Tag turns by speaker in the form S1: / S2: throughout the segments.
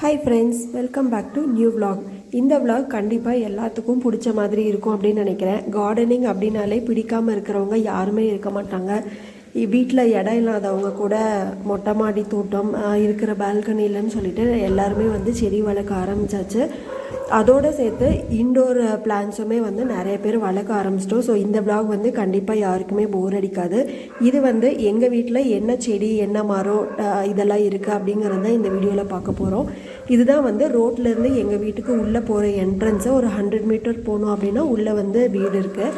S1: Hi friends welcome back to new vlog. இந்த vlog கண்டிப்பாக எல்லாத்துக்கும் பிடிச்ச மாதிரி இருக்கும் அப்படின்னு நினைக்கிறேன். கார்டனிங் அப்படின்னாலே பிடிக்காமல் இருக்கிறவங்க யாருமே இருக்க மாட்டாங்க. வீட்டில் இடம் இல்லாதவங்க கூட மொட்டை மாடி தோட்டம் இருக்கிற பால்கனிலன்னு சொல்லிட்டு எல்லாருமே வந்து செடி வளர்க்க ஆரம்பிச்சாச்சு. அதோடு சேர்த்து இன்டோர் பிளான்ஸுமே வந்து நிறைய பேர் வளர்க்க ஆரம்பிச்சிட்டோம். ஸோ இந்த vlog வந்து கண்டிப்பாக யாருக்குமே போர் அடிக்காது. இது வந்து எங்கள் வீட்டில் என்ன செடி என்ன மரம் இதெல்லாம் இருக்குது அப்படிங்கிறத இந்த வீடியோவில் பார்க்க போகிறோம் இதுதான் வந்து ரோட்லேருந்து எங்கள் வீட்டுக்கு உள்ளே போகிற என்ட்ரன்ஸை ஒரு ஹண்ட்ரட் மீட்டர் போனோம் அப்படின்னா உள்ளே வந்து வீடு இருக்குது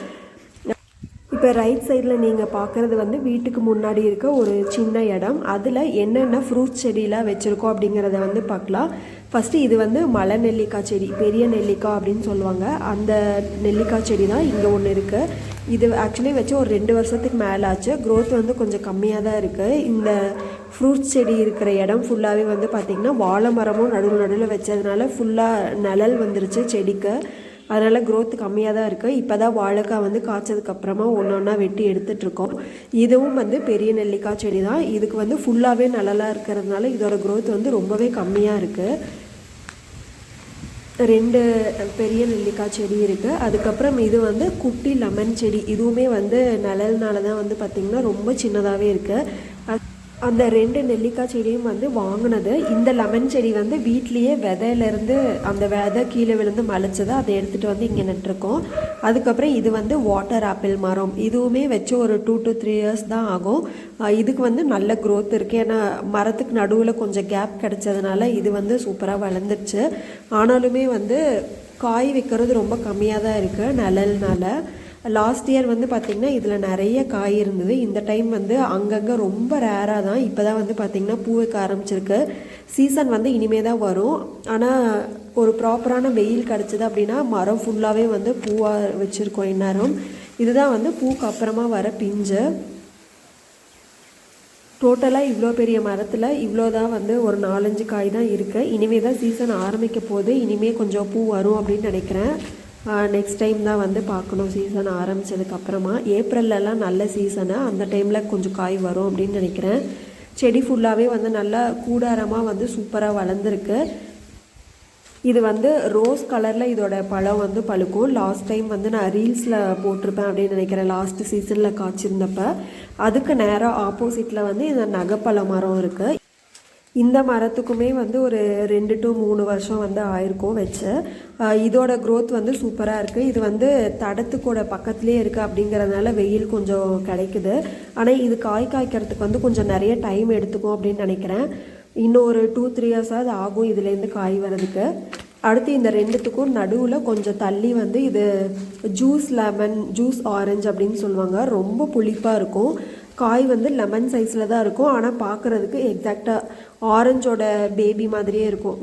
S1: இப்போ ரைட் சைடில் நீங்கள் பார்க்குறது வந்து வீட்டுக்கு முன்னாடி இருக்க ஒரு சின்ன இடம். அதில் என்னென்ன ஃப்ரூட்ஸ் செடியெலாம் வச்சுருக்கோம் அப்படிங்கிறத வந்து பார்க்கலாம் ஃபஸ்ட்டு இது வந்து மலை நெல்லிக்காய் செடி பெரிய நெல்லிக்காய் அப்படின்னு சொல்லுவாங்க. அந்த நெல்லிக்காய் செடி தான் இங்கே ஒன்று இருக்குது இது ஆக்சுவலி வச்சு ஒரு ரெண்டு வருஷத்துக்கு மேலே ஆச்சு க்ரோத் வந்து கொஞ்சம் கம்மியாக தான் இருக்குது இந்த ஃப்ரூட்ஸ் செடி இருக்கிற இடம் ஃபுல்லாகவே வந்து பார்த்திங்கன்னா வாழை மரமும் நடுவில் நடுவில் வச்சதுனால ஃபுல்லாக நிழல் வந்துருச்சு செடிக்கு. அதனால் க்ரோத் கம்மியாக தான் இருக்குது இப்போ தான் வாழைக்காய் வந்து காய்ச்சதுக்கப்புறமா ஒன்று ஒன்றா வெட்டி எடுத்துகிட்ருக்கோம் இதுவும் வந்து பெரிய நெல்லிக்காய் செடி தான். இதுக்கு வந்து ஃபுல்லாகவே நிழலாக இருக்கிறதுனால இதோட க்ரோத் வந்து ரொம்பவே கம்மியாக இருக்குது ரெண்டு பெரிய நெல்லிக்காய் செடி இருக்குது அதுக்கப்புறம் இது வந்து குட்டி லெமன் செடி. இதுவுமே வந்து நிழல்னால தான் வந்து பார்த்திங்கன்னா ரொம்ப சின்னதாகவே இருக்குது அந்த ரெண்டு நெல்லிக்காய் செடியும் வந்து வாங்கினது. இந்த லெமன் செடி வந்து வீட்லேயே விதையிலேருந்து அந்த விதை கீழே விழுந்து மலைச்சது அதை எடுத்துகிட்டு வந்து இங்கே நட்டுருக்கோம் அதுக்கப்புறம் இது வந்து வாட்டர் ஆப்பிள் மரம். இதுவுமே வச்சு ஒரு டூ டு த்ரீ இயர்ஸ் தான் ஆகும். இதுக்கு வந்து நல்ல க்ரோத் இருக்குது ஏன்னா மரத்துக்கு நடுவில் கொஞ்சம் கேப் கிடச்சதுனால இது வந்து சூப்பராக வளர்ந்துருச்சு. ஆனாலுமே வந்து காய் வைக்கிறது ரொம்ப கம்மியாக தான் இருக்குது நிழல்னால. லாஸ்ட் இயர் வந்து பார்த்திங்கன்னா இதில் நிறைய காய் இருந்தது. இந்த டைம் வந்து அங்கங்கே ரொம்ப ரேராக தான் இப்போ தான் வந்து பார்த்திங்கன்னா பூ வைக்க ஆரம்பிச்சிருக்கு. சீசன் வந்து இனிமே தான் வரும். ஆனால் ஒரு ப்ராப்பரான வெயில் கிடச்சிது அப்படின்னா மரம் ஃபுல்லாகவே வந்து பூவாக வச்சுருக்கோம் இந்நேரம். இதுதான் வந்து பூக்கு அப்புறமா வர பிஞ்சு. டோட்டலாக இவ்வளோ பெரிய மரத்தில் இவ்வளோ தான் வந்து ஒரு நாலஞ்சு காய் தான் இருக்குது இனிமே தான் சீசன் ஆரம்பிக்க போது இனிமே கொஞ்சம் பூ வரும் அப்படின்னு நினைக்கிறேன். நெக்ஸ்ட் டைம் தான் வந்து பார்க்கணும் சீசன் ஆரம்பித்ததுக்கப்புறமா ஏப்ரல்லலாம் நல்ல சீசனு அந்த டைமில் கொஞ்சம் காய் வரும் அப்படின்னு நினைக்கிறேன். செடி ஃபுல்லாகவே வந்து நல்லா கூடாரமாக வந்து சூப்பராக வளர்ந்துருக்கு. இது வந்து ரோஸ் கலரில் இதோட பழம் வந்து பழுக்கும். லாஸ்ட் டைம் வந்து நான் ரீல்ஸில் போட்டிருப்பேன் அப்படின்னு நினைக்கிறேன். லாஸ்ட் சீசனில் காய்ச்சிருந்தப்ப. அதுக்கு நேராக ஆப்போசிட்டில் வந்து இந்த நகைப்பழ மரம் இருக்குது இந்த மரத்துக்குமே வந்து ஒரு ரெண்டு டு மூணு வருஷம் வந்து ஆயிருக்கும் வச்சு. இதோட க்ரோத் வந்து சூப்பராக இருக்குது இது வந்து தடத்துக்கூட பக்கத்துலேயே இருக்குது அப்படிங்கிறதுனால வெயில் கொஞ்சம் கிடைக்குது. ஆனால் இது காய் காய்க்கிறதுக்கு வந்து கொஞ்சம் நிறைய டைம் எடுத்துக்கும் அப்படின்னு நினைக்கிறேன். இன்னும் ஒரு டூ த்ரீ இயர்ஸாவது ஆகும் இதுலேருந்து காய் வர்றதுக்கு. அடுத்து இந்த ரெண்டுத்துக்கும் நடுவில் கொஞ்சம் தள்ளி வந்து இது ஜூஸ் லெமன் ஜூஸ் ஆரஞ்சு அப்படின்னு சொல்லுவாங்க. ரொம்ப புளிப்பாக இருக்கும். காய் வந்து லெமன் சைஸில் தான் இருக்கும். ஆனால் பார்க்குறதுக்கு எக்ஸாக்டாக ஆரஞ்சோட பேபி மாதிரியே இருக்கும்.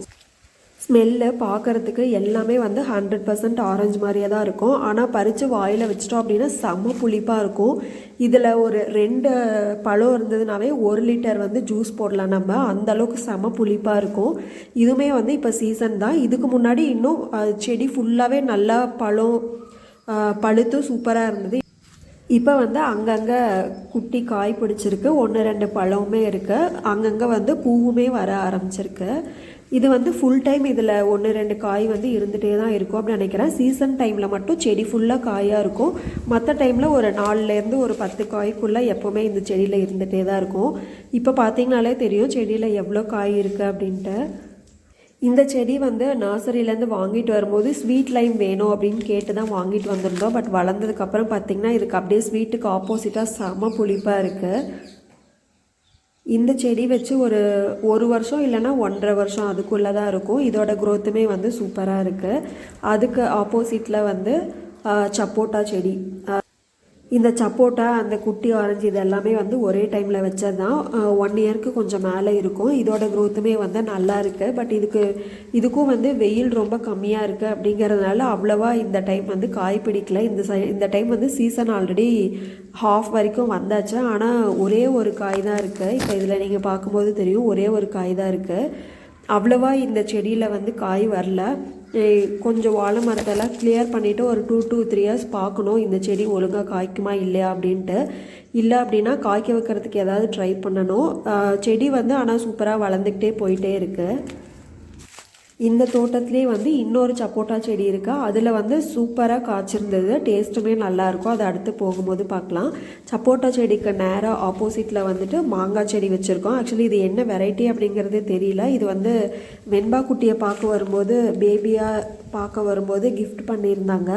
S1: ஸ்மெல்லு பார்க்குறதுக்கு எல்லாமே வந்து ஹண்ட்ரட் பர்சன்ட் ஆரஞ்சு மாதிரியே தான் இருக்கும். ஆனால் பறித்து வாயில் வச்சிட்டோம் அப்படின்னா செம்ம புளிப்பாக இருக்கும். இதில் ஒரு ரெண்டு பழம் இருந்ததுனாவே ஒரு லிட்டர் வந்து ஜூஸ் போடலாம் நம்ம. அந்த அளவுக்கு புளிப்பாக இருக்கும். இதுவுமே வந்து இப்போ சீசன் தான். இதுக்கு முன்னாடி இன்னும் செடி ஃபுல்லாகவே நல்லா பழம் பழுத்து சூப்பராக இருந்தது. இப்போ வந்து அங்கங்கே குட்டி காய் பிடிச்சிருக்கு. ஒன்று ரெண்டு பழமுமே இருக்குது அங்கங்கே வந்து பூவுமே வர ஆரம்பிச்சிருக்கு. இது வந்து ஃபுல் டைம் இதில் ஒன்று ரெண்டு காய் வந்து இருந்துகிட்டே தான் இருக்கும் அப்படின்னு நினைக்கிறேன். சீசன் டைமில் மட்டும் செடி ஃபுல்லாக காயாக இருக்கும். மற்ற டைமில் ஒரு நாலுலேருந்து ஒரு பத்து காய்க்குள்ளே எப்போவுமே இந்த செடியில் இருந்துகிட்டே தான் இருக்கும். இப்போ பார்த்தீங்கனாலே தெரியும் செடியில் எவ்வளோ காய் இருக்குது அப்படின்ட்டு. இந்த செடி வந்து நர்சரியிலேருந்து வாங்கிட்டு வரும்போது ஸ்வீட் லைம் வேணும் அப்படின்னு கேட்டு தான் வாங்கிட்டு வந்திருந்தோம். பட் வளர்ந்ததுக்கப்புறம் பார்த்திங்கன்னா இதுக்கு அப்படியே ஸ்வீட்டுக்கு ஆப்போசிட்டாக செம புளிப்பாக இருக்குது இந்த செடி வச்சு ஒரு ஒரு வருஷம் இல்லைன்னா ஒன்றரை வருஷம் அதுக்குள்ளே தான் இருக்கும். இதோட க்ரோத்துமே வந்து சூப்பராக இருக்குது அதுக்கு ஆப்போசிட்டில் வந்து சப்போட்டா செடி. இந்த சப்போட்டா அந்த குட்டி ஆரஞ்சு இது எல்லாமே வந்து ஒரே டைமில் வச்சது தான் ஒன் இயர்க்கு கொஞ்சம் மேலே இருக்கும். இதோட க்ரோத்துமே வந்து நல்லா இருக்குது பட் இதுக்கு இதுக்கும் வந்து வெயில் ரொம்ப கம்மியாக இருக்குது அப்படிங்கிறதுனால அவ்வளோவா இந்த டைம் வந்து காய் பிடிக்கல. இந்த சை இந்த டைம் வந்து சீசன் ஆல்ரெடி ஹாஃப் வரைக்கும் வந்தாச்சு. ஆனால் ஒரே ஒரு காய் தான் இருக்குது இப்போ இதில் நீங்கள் பார்க்கும்போது தெரியும் ஒரே ஒரு காய் தான் இருக்குது அவ்வளோவா இந்த செடியில் வந்து காய் வரல. கொஞ்சம் வாழை மரத்தெல்லாம் கிளியர் பண்ணிவிட்டு ஒரு டூ டூ த்ரீ இயர்ஸ் பார்க்கணும். இந்த செடி ஒழுங்காக காய்க்குமா இல்லையா அப்படின்ட்டு. இல்லை அப்படின்னா காய்க்க வைக்கிறதுக்கு ஏதாவது ட்ரை பண்ணணும். செடி வந்து ஆனால் சூப்பராக வளர்ந்துக்கிட்டே போயிட்டே இருக்குது இந்த தோட்டத்துலேயே வந்து இன்னொரு சப்போட்டா செடி இருக்கா? அதில் வந்து சூப்பராக காய்ச்சிருந்தது. டேஸ்ட்டுமே நல்லாயிருக்கும் அது அடுத்து போகும்போது பார்க்கலாம். சப்போட்டா செடிக்கு நேராக ஆப்போசிட்டில் வந்துட்டு மாங்காய் செடி வச்சுருக்கோம். ஆக்சுவலி இது என்ன வெரைட்டி அப்படிங்கிறது தெரியல. இது வந்து வெண்பா குட்டியை பார்க்க வரும்போது பேபியாக பார்க்க வரும்போது கிஃப்ட் பண்ணியிருந்தாங்க.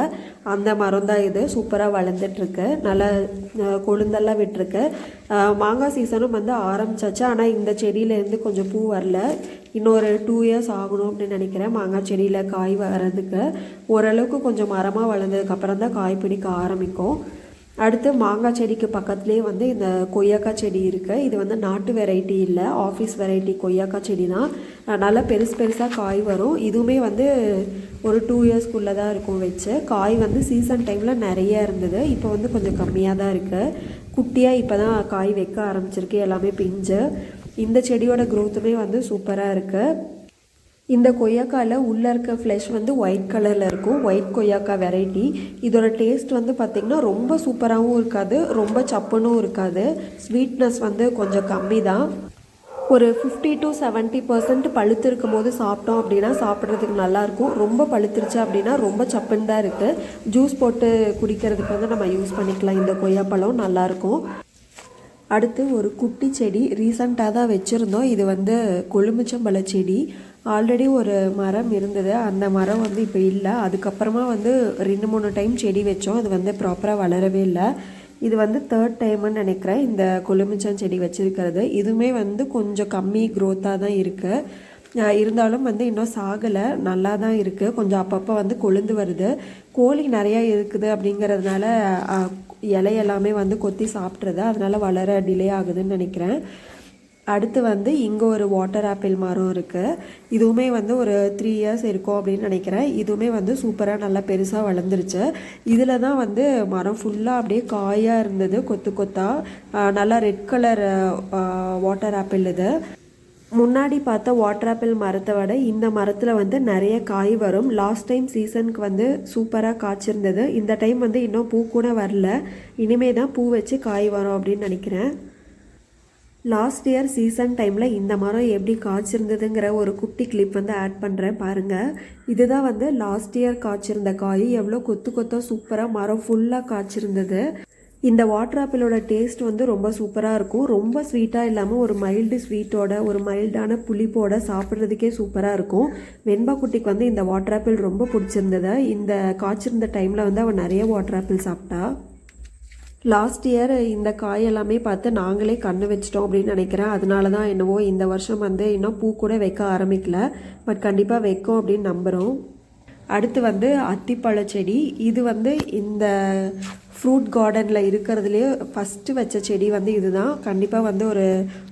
S1: அந்த மரம் தான் இது. சூப்பராக வளர்ந்துட்டுருக்கு. நல்லா கொழுந்தெல்லாம் விட்டுருக்கு. மாங்காய் சீசனும் வந்து ஆரம்பிச்சாச்சு. ஆனால் இந்த செடியிலேருந்து கொஞ்சம் பூ வரல. இன்னொரு டூ இயர்ஸ் ஆகணும் அப்படின்னு நினைக்கிறேன். மாங்காய் செடியில் காய் வர்றதுக்கு. ஓரளவுக்கு கொஞ்சம் மரமாக வளர்ந்ததுக்கப்புறம் தான் காய் பிடிக்க ஆரம்பிக்கும். அடுத்து மாங்காய் செடிக்கு பக்கத்துலேயே வந்து இந்த கொய்யாக்காய் செடி இருக்குது இது வந்து நாட்டு வெரைட்டி இல்லை ஆஃபீஸ் வெரைட்டி கொய்யாக்காய் செடி தான் நல்லா பெருசு பெருசாக காய் வரும். இதுவுமே வந்து ஒரு டூ இயர்ஸ்க்குள்ளே தான் இருக்கும் வச்சு. காய் வந்து சீசன் டைமில் நிறைய இருந்தது. இப்போ வந்து கொஞ்சம் கம்மியாக தான் இருக்குது குட்டியாக இப்போ தான் காய் வைக்க ஆரம்பிச்சிருக்கு. எல்லாமே பிஞ்சு. இந்த செடியோட க்ரோத்துமே வந்து சூப்பராக இருக்குது இந்த கொய்யாக்காயில் உள்ளே இருக்க ஃப்ளெஷ் வந்து ஒயிட் கலரில் இருக்கும். ஒயிட் கொய்யாக்கா வெரைட்டி இதோட டேஸ்ட் வந்து பார்த்திங்கன்னா ரொம்ப சூப்பராகவும் இருக்காது ரொம்ப சப்புனும் இருக்காது. ஸ்வீட்னஸ் வந்து கொஞ்சம் கம்மி தான் ஒரு ஃபிஃப்டி டு செவன்ட்டி பர்சன்ட் பழுத்து இருக்கும் போது சாப்பிட்டோம் அப்படின்னா சாப்பிட்றதுக்கு நல்லாயிருக்கும் ரொம்ப பழுத்துருச்சு அப்படின்னா ரொம்ப சப்புன்னு தான் இருக்குது ஜூஸ் போட்டு குடிக்கிறதுக்கு வந்து நம்ம யூஸ் பண்ணிக்கலாம். இந்த கொய்யாப்பழம் நல்லாயிருக்கும் அடுத்து ஒரு குட்டி செடி ரீசண்டாக தான் வச்சுருந்தோம். இது வந்து கொழுமிச்சம்பழ செடி. ஆல்ரெடி ஒரு மரம் இருந்தது. அந்த மரம் வந்து இப்போ இல்லை. அதுக்கப்புறமா வந்து ரெண்டு மூணு டைம் செடி வச்சோம். அது வந்து ப்ராப்பராக வளரவே இல்லை. இது வந்து தேர்ட் டைம்னு நினைக்கிறேன். இந்த கொழுமிச்சம் செடி வச்சுருக்கிறது. இதுவுமே வந்து கொஞ்சம் கம்மி க்ரோத்தாக தான் இருக்குது இருந்தாலும் வந்து இன்னும் சாகலை. நல்லா தான் இருக்குது கொஞ்சம் அப்பப்போ வந்து கொழுந்து வருது. கோழி நிறையா இருக்குது அப்படிங்கிறதுனால இலையெல்லாமே வந்து கொத்தி சாப்பிட்றது அதனால் வளர டிலே ஆகுதுன்னு நினைக்கிறேன். அடுத்து வந்து இங்கே ஒரு வாட்டர் ஆப்பிள் மரம் இருக்குது இதுவுமே வந்து ஒரு த்ரீ இயர்ஸ் இருக்கும் அப்படின்னு நினைக்கிறேன். இதுவுமே வந்து சூப்பராக நல்லா பெருசாக வளர்ந்துருச்சு. இதில் தான் வந்து மரம் ஃபுல்லாக அப்படியே காயாக இருந்தது கொத்து கொத்தாக நல்லா ரெட் கலர் வாட்டர் ஆப்பிள் இது. முன்னாடி பார்த்த வாட்டர் ஆப்பிள் மரத்தை விட இந்த மரத்தில் வந்து நிறைய காய் வரும். லாஸ்ட் டைம் சீசனுக்கு வந்து சூப்பராக காய்ச்சிருந்தது. இந்த டைம் வந்து இன்னும் பூ கூட வரல. இனிமே தான் பூ வச்சு காய் வரும் அப்படின்னு நினைக்கிறேன். லாஸ்ட் இயர் சீசன் டைமில் இந்த மரம் எப்படி காய்ச்சிருந்ததுங்கிற ஒரு குட்டி கிளிப் வந்து ஆட் பண்ணுறேன் பாருங்கள் இதுதான் வந்து லாஸ்ட் இயர் காய்ச்சிருந்த காய். எவ்வளோ கொத்து கொத்தாக சூப்பராக மரம் ஃபுல்லாக காய்ச்சிருந்தது. இந்த வாட்டர் ஆப்பிளோட டேஸ்ட் வந்து ரொம்ப சூப்பராக இருக்கும். ரொம்ப ஸ்வீட்டாக இல்லாமல் ஒரு மைல்டு ஸ்வீட்டோட ஒரு மைல்டான புளிப்போட சாப்பிட்றதுக்கே சூப்பராக இருக்கும். வெண்பா குட்டிக்கு வந்து இந்த வாட்டர் ஆப்பிள் ரொம்ப பிடிச்சிருந்தது. இந்த காய்ச்சிருந்த டைமில் வந்து அவன் நிறைய வாட்டர் ஆப்பிள் சாப்பிட்டா. லாஸ்ட் இயர் இந்த காய் எல்லாமே பார்த்து நாங்களே கண்ணு வச்சிட்டோம் அப்படின்னு நினைக்கிறேன். அதனால தான் என்னவோ இந்த வருஷம் வந்து இன்னும் பூ கூட வைக்க ஆரம்பிக்கல. பட் கண்டிப்பாக வைக்கும் அப்படின்னு நம்புகிறோம் அடுத்து வந்து அத்திப்பழ செடி. இது வந்து இந்த ஃப்ரூட் கார்டனில் இருக்கிறதுலே ஃபஸ்ட்டு வச்ச செடி வந்து இதுதான். கண்டிப்பாக வந்து ஒரு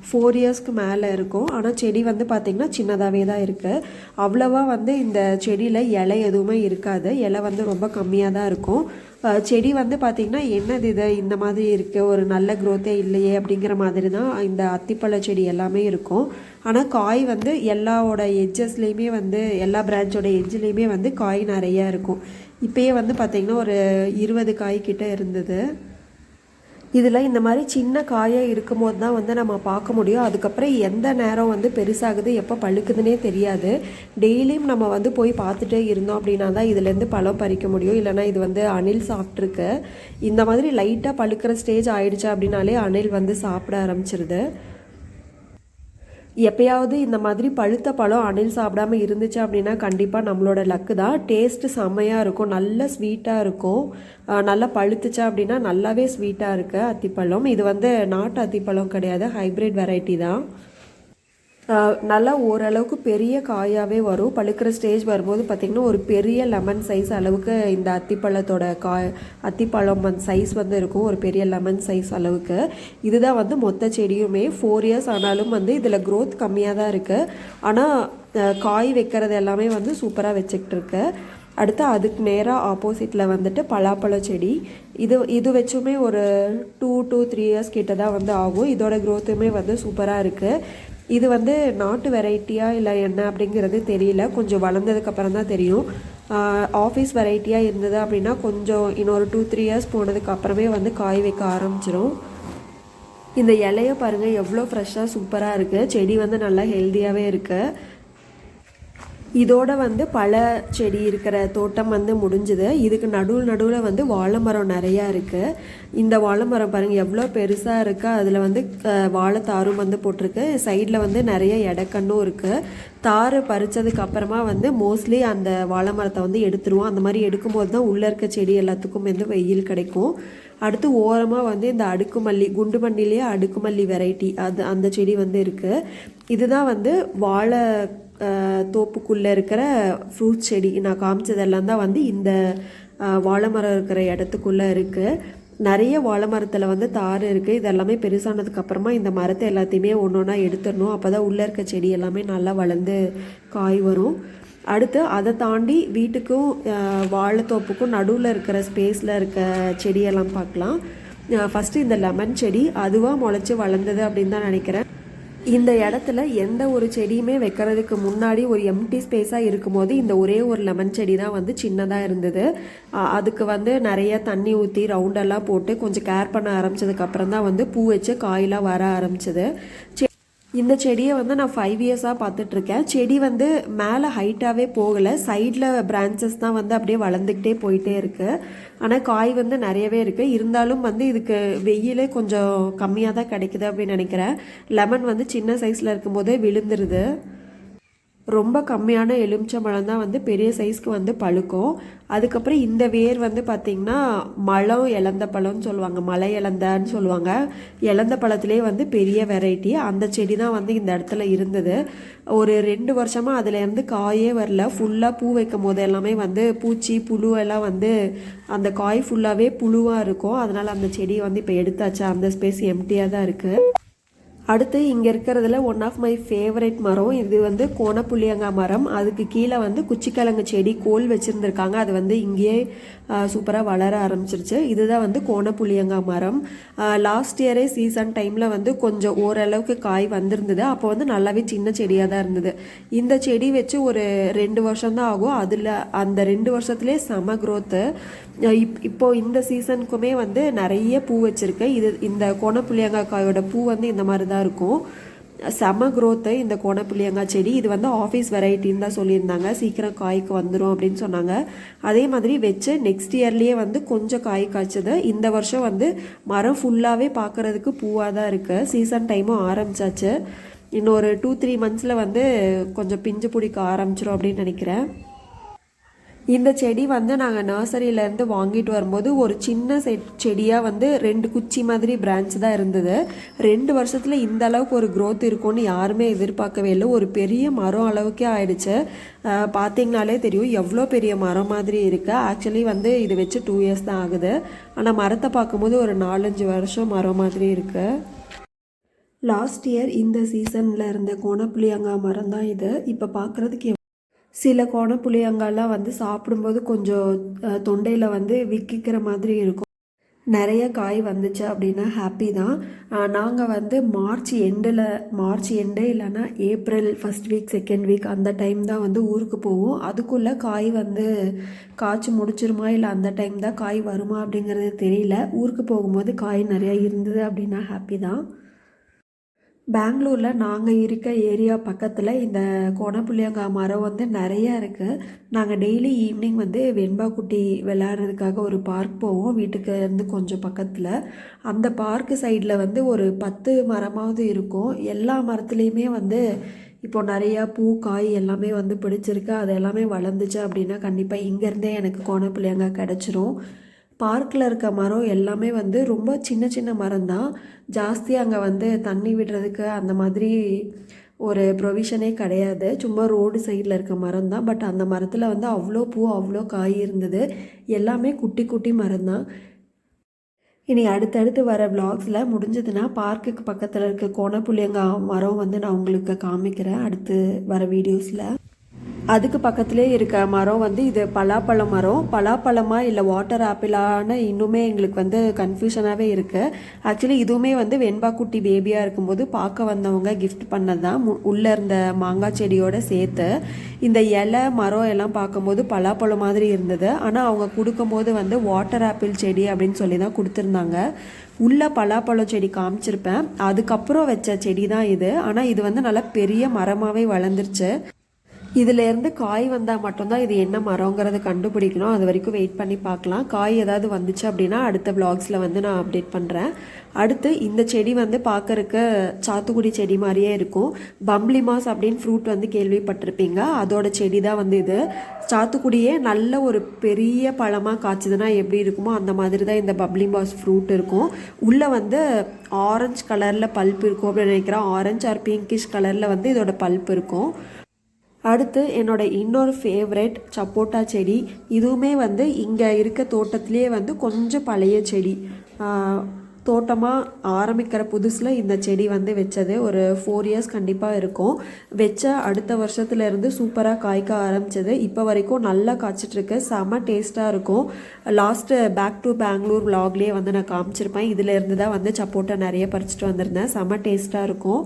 S1: ஃபோர் இயர்ஸ்க்கு மேலே இருக்கும். ஆனால் செடி வந்து பார்த்திங்கன்னா சின்னதாகவே தான் இருக்குது அவ்வளோவா வந்து இந்த செடியில் இலை எதுவுமே இருக்காது. இலை வந்து ரொம்ப கம்மியாக தான் இருக்கும். செடி வந்து பார்த்திங்கன்னா என்னது இது? இந்த மாதிரி இருக்குது ஒரு நல்ல க்ரோத்தே இல்லையே அப்படிங்கிற மாதிரி தான் இந்த அத்திப்பழ செடி எல்லாமே இருக்கும். ஆனால் காய் வந்து எல்லாவோட எட்ஜஸ்லேயுமே வந்து எல்லா பிரான்ச்சோட எட்ஜ்லேயுமே வந்து காய் நிறையா இருக்கும். இப்போயே வந்து பார்த்திங்கன்னா ஒரு இருபது காய் கிட்டே இருந்தது. இதில் இந்த மாதிரி சின்ன காயாக இருக்கும்போது தான் வந்து நம்ம பார்க்க முடியும். அதுக்கப்புறம் எந்த நேரம் வந்து பெருசாகுது எப்போ பழுக்குதுன்னே தெரியாது. டெய்லியும் நம்ம வந்து போய் பார்த்துட்டே இருந்தோம் அப்படின்னா தான் இதுலேருந்து பழம் பறிக்க முடியும். இல்லைனா இது வந்து அணில் சாப்பிட்ருக்கு இந்த மாதிரி லைட்டாக பழுக்கிற ஸ்டேஜ் ஆயிடுச்சு அப்படின்னாலே அணில் வந்து சாப்பிட ஆரம்பிச்சிருது. எப்பயாவது இந்த மாதிரி பழுத்த பழம் அணில் சாப்பிடாம இருந்துச்சு அப்படின்னா கண்டிப்பாக நம்மளோட லக்கு தான். டேஸ்ட்டு செம்மையாக இருக்கும் நல்ல ஸ்வீட்டாக இருக்கும். நல்லா பழுத்துச்சா அப்படின்னா நல்லாவே ஸ்வீட்டாக இருக்குது அத்திப்பழம். இது வந்து நாட்டு அத்திப்பழம் கிடையாது ஹைப்ரிட் வெரைட்டி தான். நல்லா ஓரளவுக்கு பெரிய காயாகவே வரும். பழுக்கிற ஸ்டேஜ் வரும்போது பார்த்திங்கன்னா ஒரு பெரிய லெமன் சைஸ் அளவுக்கு இந்த அத்திப்பழத்தோட காய் அத்திப்பழம் சைஸ் வந்து இருக்கும். ஒரு பெரிய லெமன் சைஸ் அளவுக்கு. இதுதான் வந்து மொத்த செடியுமே. ஃபோர் இயர்ஸ் ஆனாலும் வந்து இதில் க்ரோத் கம்மியாக தான் இருக்குது ஆனால் காய் வைக்கிறது எல்லாமே வந்து சூப்பராக வச்சுக்கிட்டு இருக்கு அடுத்து அதுக்கு நேராக ஆப்போசிட்டில் வந்துட்டு பலாப்பழ செடி. இது இது வச்சுமே ஒரு டூ டூ த்ரீ இயர்ஸ் கிட்ட தான் வந்து ஆகும். இதோட க்ரோத்துமே வந்து சூப்பராக இருக்குது இது வந்து நாட்டு வெரைட்டியாக இல்லை என்ன அப்படிங்கிறது தெரியல. கொஞ்சம் வளர்ந்ததுக்கப்புறம் தான் தெரியும். ஆஃபீஸ் வெரைட்டியாக இருந்தது அப்படின்னா கொஞ்சம் இன்னொரு டூ த்ரீ இயர்ஸ் போனதுக்கு அப்புறமே வந்து காய் வைக்க ஆரம்பிச்சிரும். இந்த இலைய பாருங்கள் எவ்வளோ ஃப்ரெஷ்ஷாக சூப்பராக இருக்குது செடி வந்து நல்லா ஹெல்த்தியாகவே இருக்குது இதோட வந்து பல செடி இருக்கிற தோட்டம் வந்து முடிஞ்சுது. இதுக்கு நடுவில் நடுவில் வந்து வாழை மரம் நிறையா இருக்குது இந்த வாழை மரம் பாருங்கள் எவ்வளோ பெருசாக இருக்குது அதில் வந்து வாழைத்தாரும் வந்து போட்டிருக்கு. சைடில் வந்து நிறைய இடக்கண்ணும் இருக்குது தார் பறித்ததுக்கு அப்புறமா வந்து மோஸ்ட்லி அந்த வாழை மரத்தை வந்து எடுத்துருவோம். அந்த மாதிரி எடுக்கும்போது தான் உள்ளே இருக்க செடி எல்லாத்துக்கும் வந்து வெயில் கிடைக்கும். அடுத்து ஓரமாக வந்து இந்த அடுக்குமல்லி குண்டு மல்லிலேயே அடுக்குமல்லி வெரைட்டி அது அந்த செடி வந்து இருக்குது இதுதான் வந்து வாழை தோப்புக்குள்ளே இருக்கிற ஃப்ரூட் செடி. நான் காமிச்சதெல்லாம் தான் வந்து இந்த வாழை மரம் இருக்கிற இடத்துக்குள்ளே இருக்குது நிறைய வாழை மரத்தில் வந்து தார் இருக்குது இது எல்லாமே இந்த மரத்தை எல்லாத்தையுமே ஒன்று ஒன்றா எடுத்துடணும். அப்போ தான் உள்ளே இருக்க செடி எல்லாமே நல்லா வளர்ந்து காய் வரும். அடுத்து அதை தாண்டி வீட்டுக்கும் வாழைத்தோப்புக்கும் நடுவில் இருக்கிற ஸ்பேஸில் இருக்க செடியெல்லாம் பார்க்கலாம். ஃபஸ்ட்டு இந்த லெமன் செடி அதுவாக முளைச்சி வளர்ந்தது அப்படின்னு தான் நினைக்கிறேன். இந்த இடத்துல எந்த ஒரு செடியுமே வைக்கிறதுக்கு முன்னாடி ஒரு எம்டி ஸ்பேஸாக இருக்கும்போது இந்த ஒரே ஒரு லெமன் செடி தான் வந்து சின்னதாக இருந்தது. அதுக்கு வந்து நிறைய தண்ணி ஊற்றி ரவுண்டெல்லாம் போட்டு கொஞ்சம் கேர் பண்ண ஆரம்பிச்சதுக்கப்புறம் தான் வந்து பூ வச்சு காயெலாம் வர ஆரம்பிச்சது. செ இந்த செடியை வந்து நான் ஃபைவ் இயர்ஸாக பார்த்துட்ருக்கேன். செடி வந்து மேலே ஹைட்டாகவே போகலை. சைடில் பிரான்ச்சஸ் தான் வந்து அப்படியே வளர்ந்துக்கிட்டே போயிட்டே இருக்குது ஆனால் காய் வந்து நிறையவே இருக்குது இருந்தாலும் வந்து இதுக்கு வெயிலே கொஞ்சம் கம்மியாக தான் கிடைக்குது அப்படின்னு நினைக்கிறேன். லெமன் வந்து சின்ன சைஸில் இருக்கும்போதே விழுந்துருது. ரொம்ப கம்மியான எலுமிச்சம்பழம் தான் வந்து பெரிய சைஸ்க்கு வந்து பழுக்கும். அதுக்கப்புறம் இந்த வேர் வந்து பார்த்திங்கன்னா மலம் இழந்த பழம்னு சொல்லுவாங்க மலை இழந்தன்னு சொல்லுவாங்க. இழந்த பழத்துலேயே வந்து பெரிய வெரைட்டி அந்த செடி தான் வந்து இந்த இடத்துல இருந்தது. ஒரு ரெண்டு வருஷமாக அதுலேருந்து காயே வரல. ஃபுல்லாக பூ வைக்கும் போது எல்லாமே வந்து பூச்சி புழு எல்லாம் வந்து அந்த காய் ஃபுல்லாகவே புழுவாக இருக்கும். அதனால் அந்த செடியை வந்து இப்போ எடுத்தாச்சா? அந்த ஸ்பேஸ் எம்டியாக தான் இருக்குது அடுத்து இங்கே இருக்கிறதுல ஒன் ஆஃப் மை ஃபேவரட் மரம். இது வந்து கோணப்புள்ளியங்கா மரம். அதுக்கு கீழே வந்து குச்சிக்கிழங்கு செடி கோல் வச்சுருந்துருக்காங்க. அது வந்து இங்கேயே சூப்பராக வளர ஆரம்பிச்சிருச்சு. இதுதான் வந்து கோணப்புளியங்காய் மரம். லாஸ்ட் இயரே சீசன் டைமில் வந்து கொஞ்சம் ஓரளவுக்கு காய் வந்திருந்தது. அப்போ வந்து நல்லாவே சின்ன செடியாக தான் இருந்தது. இந்த செடி வச்சு ஒரு ரெண்டு வருஷம் தான் ஆகும். அதில் அந்த ரெண்டு வருஷத்துலேயே செம க்ரோத்து இப் இப்போ இந்த சீசனுக்குமே வந்து நிறைய பூ வச்சுருக்கேன். இது இந்த கோணப்புளியங்காய் காயோட பூ வந்து இந்த மாதிரி தான் இருக்கும். செம க்ரோத்து இந்த கோணப்புளியங்காய் செடி. இது வந்து ஆஃபீஸ் வெரைட்டின்னு தான் சொல்லியிருந்தாங்க. சீக்கிரம் காய்க்கு வந்துடும் அப்படின்னு சொன்னாங்க. அதே மாதிரி வச்சு நெக்ஸ்ட் இயர்லேயே வந்து கொஞ்சம் காய் காய்ச்சது. இந்த வருஷம் வந்து மரம் ஃபுல்லாகவே பார்க்குறதுக்கு பூவாக தான் இருக்குது சீசன் டைமும் ஆரம்பிச்சாச்சு. இன்னொரு டூ த்ரீ மந்த்ஸில் வந்து கொஞ்சம் பிஞ்சு பிடிக்க ஆரம்பிச்சிடும் அப்படின்னு நினைக்கிறேன். இந்த செடி வந்து நாங்கள் நர்சரியிலேருந்து வாங்கிட்டு வரும்போது ஒரு சின்ன செட் செடியாக வந்து ரெண்டு குச்சி மாதிரி பிரான்ச் தான் இருந்தது. ரெண்டு வருஷத்தில் இந்த அளவுக்கு ஒரு க்ரோத் இருக்கும்னு யாருமே எதிர்பார்க்கவே இல்லை. ஒரு பெரிய மரம் அளவுக்கே ஆயிடுச்சு. பார்த்தீங்கனாலே தெரியும் எவ்வளோ பெரிய மரம் மாதிரி இருக்குது ஆக்சுவலி வந்து இது வச்சு டூ இயர்ஸ் தான் ஆகுது. ஆனால் மரத்தை பார்க்கும்போது ஒரு நாலஞ்சு வருஷம் மரம் மாதிரி இருக்குது லாஸ்ட் இயர் இந்த சீசனில் இருந்த கோணப்புளியங்காய் மரம் தான் இது. இப்போ பார்க்குறதுக்கு சில கோண கோணப்புளியங்காய்லாம் வந்து சாப்பிடும்போது கொஞ்சம் தொண்டையில் வந்து விக்கிக்கிற மாதிரி இருக்கும். நிறைய காய் வந்துச்சு அப்படின்னா ஹாப்பி தான். நாங்கள் வந்து மார்ச் எண்டில் மார்ச் எண்டு இல்லைன்னா April first week second week அந்த டைம் தான் வந்து ஊருக்கு போவோம். அதுக்குள்ளே காய் வந்து காய்ச்சி முடிச்சிருமா இல்லை அந்த டைம் தான் காய் வருமா அப்படிங்கிறது தெரியல. ஊருக்கு போகும்போது காய் நிறையா இருந்தது அப்படின்னா ஹாப்பி தான். பெங்களூரில் நாங்கள் இருக்க ஏரியா பக்கத்தில் இந்த கோணப்புளியங்காய் மரம் வந்து நிறையா இருக்குது நாங்கள் டெய்லி ஈவினிங் வந்து வெண்பாக்குட்டி விளையாடுறதுக்காக ஒரு பார்க் போவோம். வீட்டுக்கு இருந்து கொஞ்சம் பக்கத்தில். அந்த பார்க்கு சைடில் வந்து ஒரு பத்து மரமாவது இருக்கும். எல்லா மரத்துலேயுமே வந்து இப்போது நிறையா பூ காய் எல்லாமே வந்து பிடிச்சிருக்கு. அது எல்லாமே வளர்ந்துச்சு அப்படின்னா கண்டிப்பாக இங்கேருந்தே எனக்கு கோணப்புளியங்காய் கிடச்சிரும். பார்க்கில் இருக்க மரம் எல்லாமே வந்து ரொம்ப சின்ன சின்ன மரம் தான் ஜாஸ்தி அங்கே வந்து தண்ணி விடுறதுக்கு அந்த மாதிரி ஒரு ப்ரொவிஷனே கிடையாது. சும்மா ரோடு சைடில் இருக்க மரம் தான் பட் அந்த மரத்தில் வந்து அவ்வளோ பூ அவ்வளோ காய் இருந்தது. எல்லாமே குட்டி குட்டி மரம் தான் இனி அடுத்தடுத்து வர vlogsல முடிஞ்சதுன்னா பார்க்குக்கு பக்கத்தில் இருக்க கோணப்புள்ளியங்க மரம் வந்து நான் உங்களுக்கு காமிக்கிறேன். அடுத்து வர வீடியோஸில் அதுக்கு பக்கத்துலேயே இருக்க மரம் வந்து இது பலாப்பழ மரம். பலாப்பழமா இல்லை வாட்டர் ஆப்பிளான்னு இன்னுமே எங்களுக்கு வந்து கன்ஃபியூஷனாகவே இருக்குது ஆக்சுவலி இதுவுமே வந்து வெண்பாக்குட்டி பேபியாக இருக்கும்போது பார்க்க வந்தவங்க கிஃப்ட் பண்ணது தான் மு- உள்ளே இருந்த மாங்காய் செடியோட சேர்த்து இந்த இலை மரம் எல்லாம் பார்க்கும்போது பலாப்பழம் மாதிரி இருந்தது. ஆனால் அவங்க கொடுக்கும்போது வந்து வாட்டர் ஆப்பிள் செடி அப்படின்னு சொல்லி தான் கொடுத்துருந்தாங்க. உள்ள பலாப்பழம் செடி காமிச்சிருப்பேன். அதுக்கப்புறம் வச்ச செடி தான் இது. ஆனால் இது வந்து நல்லா பெரிய மரமாகவே வளர்ந்துருச்சு. இதுலேருந்து காய் வந்தால் மட்டும்தான் இது என்ன மரங்கிறத கண்டுபிடிக்கணும். அது வரைக்கும் வெயிட் பண்ணி பார்க்கலாம். காய் ஏதாவது வந்துச்சு அப்படின்னா அடுத்த vlogsல வந்து நான் அப்டேட் பண்ணுறேன் அடுத்து இந்த செடி வந்து பார்க்கறக்கு சாத்துக்குடி செடி மாதிரியே இருக்கும். பம்ப்ளி மாஸ் அப்படின்னு ஃப்ரூட் வந்து கேள்விப்பட்டிருப்பீங்க. அதோட செடி தான் வந்து இது. சாத்துக்குடியே நல்ல ஒரு பெரிய பழமாக காய்ச்சதுன்னா எப்படி இருக்குமோ அந்த மாதிரி தான் இந்த பப்ளி மாஸ் ஃப்ரூட் இருக்கும். உள்ளே வந்து ஆரஞ்சு கலரில் பல்ப் இருக்கும் அப்படின்னு நினைக்கிறேன். ஆரஞ்சு ஆர் பிங்கிஷ் கலரில் வந்து இதோட பல்ப் இருக்கும். அடுத்து என்னோட இன்னொரு ஃபேவரட் சப்போட்டா செடி. இதுவுமே வந்து இங்கே இருக்க தோட்டத்திலே வந்து கொஞ்சம் பழைய செடி. தோட்டமாக ஆரம்பிக்கிற புதுசில் இந்த செடி வந்து வச்சது. ஒரு ஃபோர் இயர்ஸ் கண்டிப்பாக இருக்கும். வச்ச அடுத்த வருஷத்துலேருந்து சூப்பராக காய்க்க ஆரம்பிச்சது. இப்போ வரைக்கும் நல்லா காய்ச்சிட்ருக்கு. செம டேஸ்ட்டாக இருக்கும். லாஸ்ட்டு பேக் டு பெங்களூர் vlogலயே வந்து நான் காமிச்சிருப்பேன். இதிலேருந்து தான் வந்து சப்போட்டா நிறைய பறிச்சிட்டு வந்திருந்தேன். செம டேஸ்ட்டாக இருக்கும்.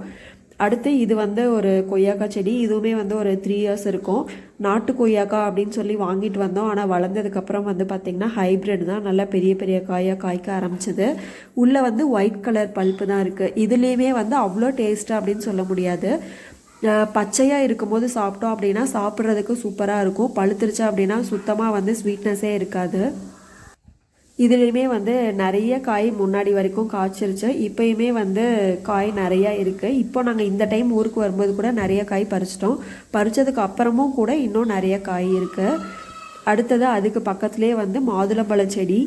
S1: அடுத்து இது வந்து ஒரு கொய்யாக்காய் செடி இதுவுமே வந்து ஒரு த்ரீ இயர்ஸ் இருக்கும். நாட்டு கொய்யாக்காய் அப்படின்னு சொல்லி வாங்கிட்டு வந்தோம். ஆனால் வளர்ந்ததுக்கப்புறம் வந்து பார்த்திங்கன்னா ஹைப்ரிட் தான். நல்லா பெரிய பெரிய காயாக காய்க்க ஆரம்பிச்சது. உள்ளே வந்து ஒயிட் கலர் பல்ப்பு தான் இருக்குது இதுலேயுமே வந்து அவ்வளோ டேஸ்ட்டாக அப்படின்னு சொல்ல முடியாது. பச்சையாக இருக்கும்போது சாப்பிட்டோம் அப்படின்னா சாப்பிட்றதுக்கு சூப்பராக இருக்கும். பழுத்துருச்சு அப்படின்னா சுத்தமாக வந்து ஸ்வீட்னஸே இருக்காது. இதுலேயுமே வந்து நிறைய காய் முன்னாடி வரைக்கும் காய்ச்சிருச்சு. இப்போயுமே வந்து காய் நிறையா இருக்குது இப்போ நாங்கள் இந்த டைம் ஊருக்கு வரும்போது கூட நிறைய காய் பறிச்சிட்டோம். பறிச்சதுக்கு அப்புறமும் கூட இன்னும் நிறைய காய் இருக்குது அடுத்தது அதுக்கு பக்கத்துலேயே வந்து மாதுளம்பழ செடி.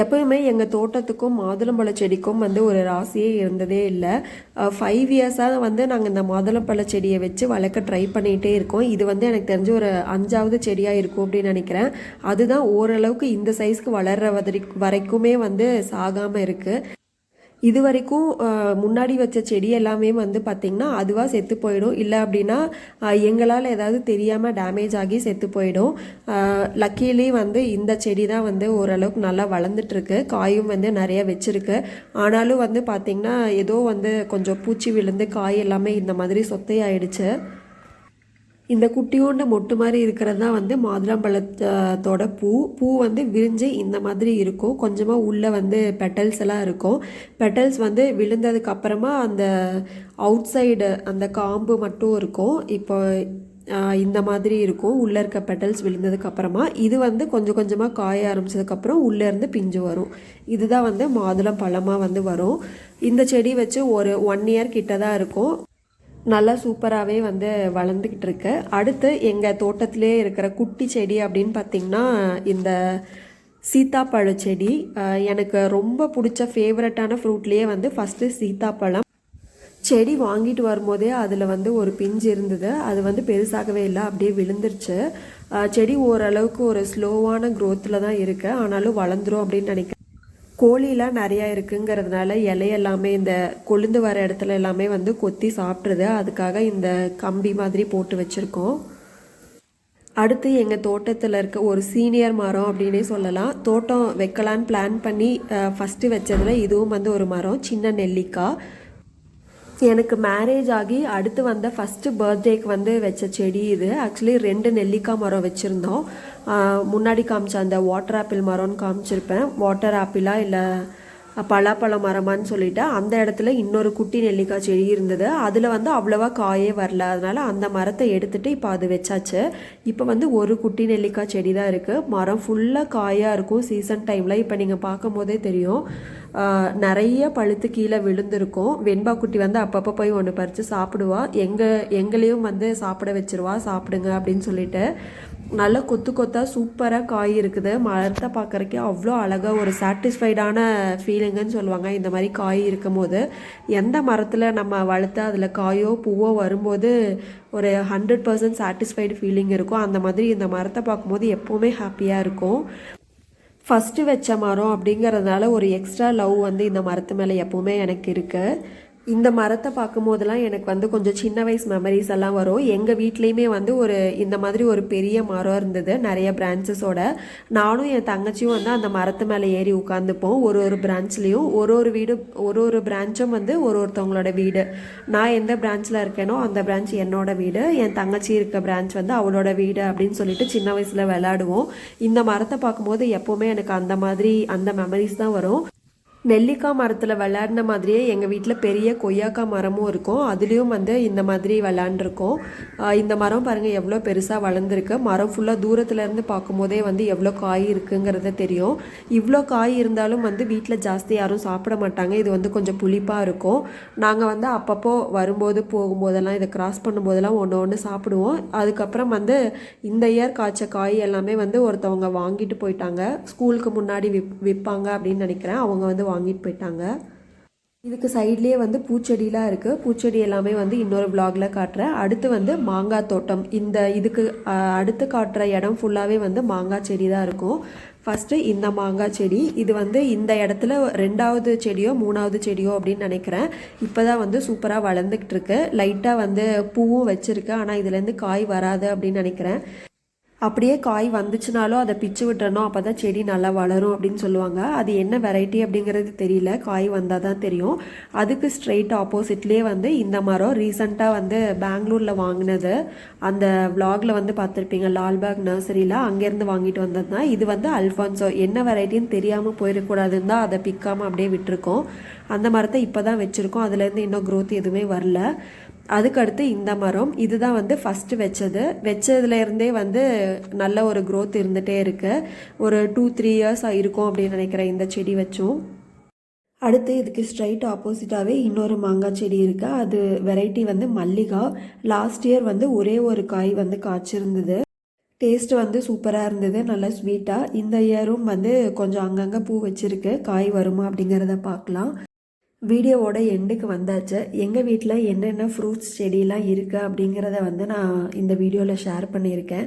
S1: எப்போயுமே எங்கள் தோட்டத்துக்கும் மாதுளம்பழ செடிக்கும் வந்து ஒரு ராசியே இருந்ததே இல்லை. ஃபைவ் இயர்ஸாக வந்து நாங்கள் இந்த மாதுளம்பழ செடியை வச்சு வளர்க்க ட்ரை பண்ணிகிட்டே இருக்கோம். இது வந்து எனக்கு தெரிஞ்சு ஒரு அஞ்சாவது செடியாக இருக்கும் அப்படின்னு நினைக்கிறேன். அதுதான் ஓரளவுக்கு இந்த சைஸ்க்கு வளர்ற வரைக்குமே வந்து சாகாமல் இருக்குது இது வரைக்கும் முன்னாடி வச்ச செடி எல்லாமே வந்து பார்த்திங்கன்னா அதுவாக செத்து போயிடும். இல்லை அப்படின்னா எங்களால் ஏதாவது தெரியாமல் டேமேஜ் ஆகி செத்து போயிடும். லக்கீலி வந்து இந்த செடி தான் வந்து ஓரளவுக்கு நல்லா வளர்ந்துட்டுருக்கு. காயும் வந்து நிறைய வச்சுருக்கு. ஆனாலும் வந்து பார்த்திங்கன்னா ஏதோ வந்து கொஞ்சம் பூச்சி விழுந்து காய் எல்லாமே இந்த மாதிரி சொத்தையாயிடுச்சு. இந்த குட்டியோண்டு மொட்டு மாதிரி இருக்கிறது தான் வந்து மாதுளம்பழத்தோட பூ. பூ வந்து விரிஞ்சு இந்த மாதிரி இருக்கும். கொஞ்சமாக உள்ளே வந்து பெட்டல்ஸ் எல்லாம் இருக்கும். பெட்டல்ஸ் வந்து விழுந்ததுக்கு அப்புறமா அந்த அவுட் சைடு அந்த காம்பு மட்டும் இருக்கும். இப்போ இந்த மாதிரி இருக்கும். உள்ளே இருக்க பெட்டல்ஸ் விழுந்ததுக்கப்புறமா இது வந்து கொஞ்சம் கொஞ்சமாக காய ஆரம்பிச்சதுக்கப்புறம் உள்ளேருந்து பிஞ்சு வரும். இதுதான் வந்து மாதுளம் பழமாக வந்து வரும். இந்த செடி வச்சு ஒரு ஒன் இயர் கிட்ட தான் இருக்கும். நல்லா சூப்பராகவே வந்து வளர்ந்துக்கிட்டு இருக்கு அடுத்து எங்கள் தோட்டத்திலே இருக்கிற குட்டி செடி அப்படின்னு பார்த்திங்கன்னா இந்த சீத்தாப்பழ செடி. எனக்கு ரொம்ப பிடிச்ச ஃபேவரட்டான ஃப்ரூட்லேயே வந்து ஃபஸ்ட்டு சீத்தாப்பழம். செடி வாங்கிட்டு வரும்போதே அதில் வந்து ஒரு பிஞ்சு இருந்தது. அது வந்து பெருசாகவே இல்லை அப்படியே விழுந்துருச்சு. செடி ஓரளவுக்கு ஒரு ஸ்லோவான க்ரோத்தில் தான் இருக்குது ஆனாலும் வளர்ந்துரும் அப்படின்னு நினைக்கிறேன். கோழிலாம் நிறையா இருக்குங்கிறதுனால இலையெல்லாமே இந்த கொழுந்து வர இடத்துல எல்லாமே வந்து கொத்தி சாப்பிட்ருது அதுக்காக இந்த கம்பி மாதிரி போட்டு வச்சுருக்கோம். அடுத்து எங்கள் தோட்டத்தில் இருக்க ஒரு சீனியர் மரம் அப்படின்னே சொல்லலாம். தோட்டம் வைக்கலான்னு பிளான் பண்ணி ஃபஸ்ட்டு வச்சதில் இதுவும் வந்து ஒரு மரம் சின்ன நெல்லிக்காய். எனக்கு மேரேஜ் ஆகி அடுத்து வந்த ஃபஸ்ட்டு பர்த்டேக்கு வந்து வச்ச செடி இது. ஆக்சுவலி ரெண்டு நெல்லிக்காய் மரம் வச்சுருந்தோம். முன்னாடி காமிச்ச அந்த வாட்டர் ஆப்பிள் மரம்னு காமிச்சிருப்பேன். வாட்டர் ஆப்பிளா இல்லை பலாப்பழ மரமான்னு சொல்லிட்டு அந்த இடத்துல இன்னொரு குட்டி நெல்லிக்காய் செடி இருந்தது. அதில் வந்து அவ்வளோவா காயே வரல. அதனால் அந்த மரத்தை எடுத்துகிட்டு இப்போ அது வச்சாச்சு. இப்போ வந்து ஒரு குட்டி நெல்லிக்காய் செடி தான் இருக்குது மரம் ஃபுல்லாக காயாக இருக்கும். சீசன் டைமில் இப்போ நீங்கள் பார்க்கும் போதே தெரியும் நிறைய பழுத்து கீழே விழுந்திருக்கும். வெண்பா குட்டி வந்து அப்பப்போ போய் ஒன்று பறித்து சாப்பிடுவா. எங்கள் எங்களையும் வந்து சாப்பிட வச்சிருவா. சாப்பிடுங்க அப்படின்னு சொல்லிட்டு நல்லா கொத்து கொத்தாக சூப்பராக காய் இருக்குது. மரத்தை பார்க்குறக்கே அவ்வளோ அழகாக ஒரு சாட்டிஸ்ஃபைடான ஃபீலிங்குன்னு சொல்லுவாங்க. இந்த மாதிரி காய் இருக்கும் போது எந்த மரத்தில் நம்ம வளர்த்து அதில் காயோ பூவோ வரும்போது ஒரு ஹண்ட்ரட் பர்சன்ட் சாட்டிஸ்ஃபைடு ஃபீலிங் இருக்கும் அந்த மாதிரி இந்த மரத்தை பார்க்கும்போது எப்போவுமே ஹாப்பியாக இருக்கும். ஃபஸ்ட்டு வச்ச மரம் அப்படிங்கிறதுனால ஒரு எக்ஸ்ட்ரா லவ் வந்து இந்த மரத்து மேலே எப்போவுமே எனக்கு இருக்குது இந்த மரத்தை பார்க்கும்போதெல்லாம் எனக்கு வந்து கொஞ்சம் சின்ன வயசு மெமரிஸ் எல்லாம் வரும். எங்கள் வீட்லேயுமே வந்து ஒரு இந்த மாதிரி ஒரு பெரிய மரம் இருந்தது. நிறைய பிரான்ச்சஸோட நானும் என் தங்கச்சியும் வந்து அந்த மரத்து மேலே ஏறி உட்காந்துப்போம் ஒரு ஒரு பிரான்ச்லேயும் ஒரு ஒரு வீடு ஒரு ஒரு பிரான்ச்சும் வந்து ஒரு ஒருத்தவங்களோட வீடு. நான் எந்த பிரான்ச்சில் இருக்கேனோ அந்த பிரான்ச் என்னோட வீடு. என் தங்கச்சி இருக்க பிரான்ச் வந்து அவளோட வீடு அப்படின்னு சொல்லிட்டு சின்ன வயசில் விளையாடுவோம். இந்த மரத்தை பார்க்கும்போது எப்போவுமே எனக்கு அந்த மாதிரி அந்த மெமரிஸ் தான் வரும். நெல்லிக்காய் மரத்தில் விளையாடின மாதிரியே எங்கள் வீட்டில் பெரிய கொய்யாக்காய் மரமும் இருக்கும். அதுலேயும் வந்து இந்த மாதிரி விளாண்டுருக்கோம் இந்த மரம் பாருங்கள் எவ்வளோ பெருசாக வளர்ந்துருக்கு. மரம் ஃபுல்லாக தூரத்துலேருந்து பார்க்கும்போதே வந்து எவ்வளோ காய் இருக்குங்கிறத தெரியும். இவ்வளோ காய் இருந்தாலும் வந்து வீட்டில் ஜாஸ்தி யாரும் சாப்பிட மாட்டாங்க. இது வந்து கொஞ்சம் புளிப்பாக இருக்கும். நாங்கள் வந்து அப்பப்போ வரும்போது போகும்போதெல்லாம் இதை கிராஸ் பண்ணும்போதெல்லாம் ஒன்று ஒன்று சாப்பிடுவோம். அதுக்கப்புறம் வந்து இந்த இயர் காய்ச்ச காய் எல்லாமே வந்து ஒருத்தவங்க வாங்கிட்டு போயிட்டாங்க. ஸ்கூலுக்கு முன்னாடி விப் விற்பாங்க அப்படின்னு நினைக்கிறேன். அவங்க வந்து வாங்கிட்டு போயிட்டாங்க. இதுக்கு சைட்லேயே வந்து பூச்செடிலாம் இருக்குது பூச்செடி எல்லாமே வந்து இன்னொரு vlogல காட்டுறேன். அடுத்து வந்து மாங்காய் தோட்டம். இந்த இதுக்கு அடுத்து காட்டுற இடம் ஃபுல்லாகவே வந்து மாங்காய் செடி தான் இருக்கும். ஃபஸ்ட்டு இந்த மாங்காய் செடி. இது வந்து இந்த இடத்துல ரெண்டாவது செடியோ மூணாவது செடியோ அப்படின்னு நினைக்கிறேன். இப்போ தான் வந்து சூப்பராக வளர்ந்துக்கிட்டு இருக்கு. லைட்டாக வந்து பூவும் வச்சுருக்கு. ஆனால் இதுலேருந்து காய் வராது அப்படின்னு நினைக்கிறேன். அப்படியே காய் வந்துச்சுனாலும் அதை பிச்சு விட்டுறணும். அப்போ தான் செடி நல்லா வளரும் அப்படின்னு சொல்லுவாங்க. அது என்ன வெரைட்டி அப்படிங்கிறது தெரியல. காய் வந்தால் தான் தெரியும். அதுக்கு ஸ்ட்ரெயிட் ஆப்போசிட்லேயே வந்து இந்த மரம் ரீசண்டாக வந்து பெங்களூரில் வாங்கினது. அந்த vlogல வந்து பார்த்துருப்பீங்க. லால்பாக் நர்சரியில் அங்கேருந்து வாங்கிட்டு வந்தது தான். இது வந்து அல்ஃபான்சோ. என்ன வெரைட்டின்னு தெரியாமல் போயிடக்கூடாதுன்னு தான் அதை பிக்காமல் அப்படியே விட்டுருக்கோம். அந்த மரத்தை இப்போ தான் வச்சுருக்கோம் அதுலேருந்து இன்னும் க்ரோத் எதுவுமே வரல. அதுக்கடுத்து இந்த மரம் இதுதான் வந்து ஃபஸ்ட்டு வச்சது. வச்சதுலேருந்தே வந்து நல்ல ஒரு க்ரோத் இருந்துகிட்டே இருக்குது ஒரு டூ த்ரீ இயர்ஸ் இருக்கும் அப்படின்னு நினைக்கிறேன் இந்த செடி வச்சும். அடுத்து இதுக்கு ஸ்ட்ரைட் ஆப்போசிட்டாகவே இன்னொரு மாங்காய் செடி இருக்குது அது வெரைட்டி வந்து மல்லிகா. லாஸ்ட் இயர் வந்து ஒரே ஒரு காய் வந்து காய்ச்சிருந்தது. டேஸ்ட் வந்து சூப்பராக இருந்தது நல்லா ஸ்வீட்டாக இந்த இயரும் வந்து கொஞ்சம் அங்கங்கே பூ வச்சிருக்கு. காய் வருமா அப்படிங்கிறத பார்க்கலாம். வீடியோவோட எண்டுக்கு வந்தாச்சு. எங்கள் வீட்டில் என்னென்ன ஃப்ரூட்ஸ் செடியெலாம் இருக்குது அப்படிங்கிறத வந்து நான் இந்த வீடியோவில் ஷேர் பண்ணியிருக்கேன்.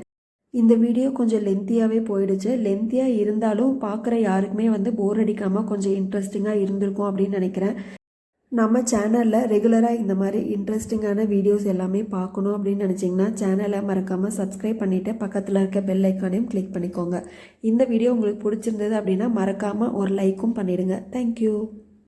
S1: இந்த வீடியோ கொஞ்சம் லென்த்தியாகவே போயிடுச்சு. லென்த்தியாக இருந்தாலும் பார்க்குற யாருக்குமே வந்து போர் அடிக்காமல் கொஞ்சம் இன்ட்ரெஸ்டிங்காக இருந்திருக்கும் அப்படின்னு நினைக்கிறேன். நம்ம சேனலில் ரெகுலராக இந்த மாதிரி இன்ட்ரெஸ்டிங்கான வீடியோஸ் எல்லாமே பார்க்கணும் அப்படின்னு நினச்சிங்கன்னா சேனலை மறக்காமல் சப்ஸ்கிரைப் பண்ணிவிட்டு பக்கத்தில் இருக்க பெல் ஐக்கானையும் கிளிக் பண்ணிக்கோங்க. இந்த வீடியோ உங்களுக்கு பிடிச்சிருந்தது அப்படின்னா மறக்காமல் ஒரு லைக்கும் பண்ணிவிடுங்க தேங்க்யூ